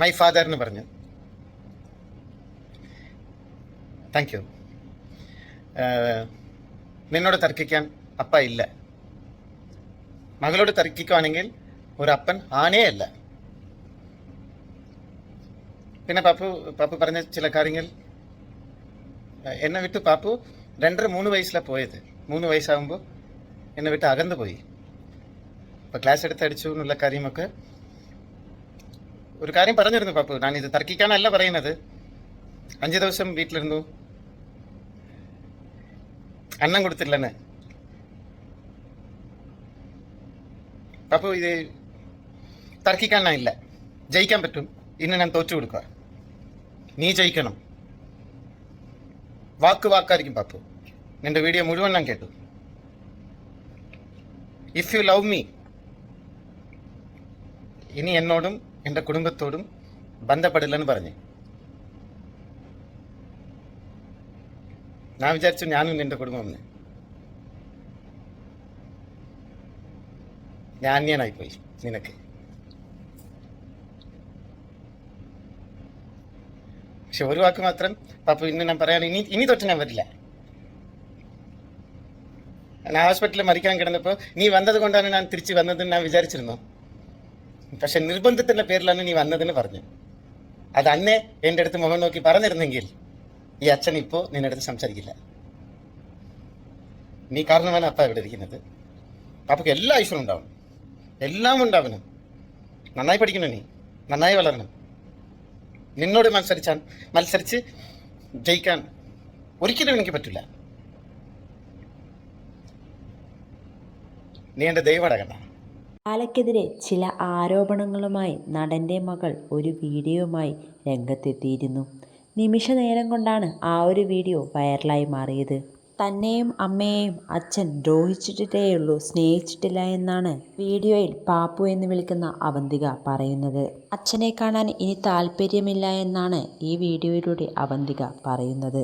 My father എന്ന് പറഞ്ഞു. Thank you നിന്നോട് തർക്കിക്കാൻ അപ്പ ഇല്ല. മകളോട് തർക്കിക്കുവാണെങ്കിൽ ഒരു അപ്പൻ ആനേ അല്ല. പിന്നെ പാപ്പു പാപ്പു പറഞ്ഞ ചില കാര്യങ്ങൾ എന്നെ വിട്ട് പാപ്പു രണ്ടര മൂന്ന് വയസ്സിലാണ് പോയത്. മൂന്ന് വയസ്സാകുമ്പോൾ എന്നെ വിട്ട് അകന്നു പോയി. അപ്പോൾ ക്ലാസ് എടുത്ത് അടിച്ചു എന്നുള്ള കാര്യമൊക്കെ ഒരു കാര്യം പറഞ്ഞിരുന്നു പാപ്പു. ഇത് തർക്കിക്കാനല്ല പറയുന്നത്. അഞ്ച് ദിവസം വീട്ടിലിരുന്നു. അന്നം കൊടുത്തില്ലെന്ന്. പാപ്പു ഇത് തർക്കിക്കാനില്ല ജയിക്കാൻ പറ്റും. ഇന്ന് ഞാൻ തോറ്റു കൊടുക്കുക. നീ ജയിക്കണം. വാക്ക് വാക്കായിരിക്കും പാപ്പു. നിന്റെ വീഡിയോ മുഴുവൻ ഞാൻ കേട്ടു. ഇഫ് യു ലവ് മീ ഇനി എന്നോടും എന്റെ കുടുംബത്തോടും ബന്ധപ്പെടില്ലെന്ന് പറഞ്ഞു. ഞാൻ വിചാരിച്ചു ഞാനും നിന്റെ കുടുംബം ഞാൻ അന്യനായിപ്പോയി നിനക്ക്. പക്ഷെ ഒരു വാക്ക് മാത്രം പാപ്പ ഇന്ന് ഞാൻ പറയാൻ ഇനി ഇനി തൊട്ട് ഞാൻ വരില്ല. ഞാൻ ഹോസ്പിറ്റലിൽ മരിക്കാൻ കിടന്നപ്പോൾ നീ വന്നത് കൊണ്ടാണ് ഞാൻ തിരിച്ച് വന്നതെന്ന് ഞാൻ വിചാരിച്ചിരുന്നു. പക്ഷെ നിർബന്ധത്തിന്റെ പേരിലാണ് നീ വന്നതെന്ന് പറഞ്ഞു. അത് അന്നെ എന്റെ അടുത്ത് മുഖം നോക്കി പറഞ്ഞിരുന്നെങ്കിൽ ഈ അച്ഛൻ ഇപ്പോൾ നിന്റെ അടുത്ത് സംസാരിക്കില്ല. നീ കാരണമാണ് അപ്പ ഇവിടെ ഇരിക്കുന്നത്. അപ്പക്ക് എല്ലാ ഐശ്വര്യം ഉണ്ടാവും. എല്ലാം ഉണ്ടാവണം. നന്നായി പഠിക്കണം നീ. നന്നായി വളരണം. നിന്നോട് മത്സരിച്ചാൽ മത്സരിച്ച് ജയിക്കാൻ ഒരിക്കലും എനിക്ക് പറ്റില്ല. നീ എന്റെ ദൈവടകണ്ട ബാലയ്ക്കെതിരെ ചില ആരോപണങ്ങളുമായി നടന്റെ മകൾ ഒരു വീഡിയോയുമായി രംഗത്തെത്തിയിരുന്നു. നിമിഷ നേരം കൊണ്ടാണ് ആ ഒരു വീഡിയോ വൈറലായി മാറിയത്. തന്നെയും അമ്മയെയും അച്ഛൻ ദ്രോഹിച്ചിട്ടേയുള്ളൂ സ്നേഹിച്ചിട്ടില്ല എന്നാണ് വീഡിയോയിൽ പാപ്പു എന്ന് വിളിക്കുന്ന അവന്തിക പറയുന്നത്. അച്ഛനെ കാണാൻ ഇനി താല്പര്യമില്ല എന്നാണ് ഈ വീഡിയോയിലൂടെ അവന്തിക പറയുന്നത്.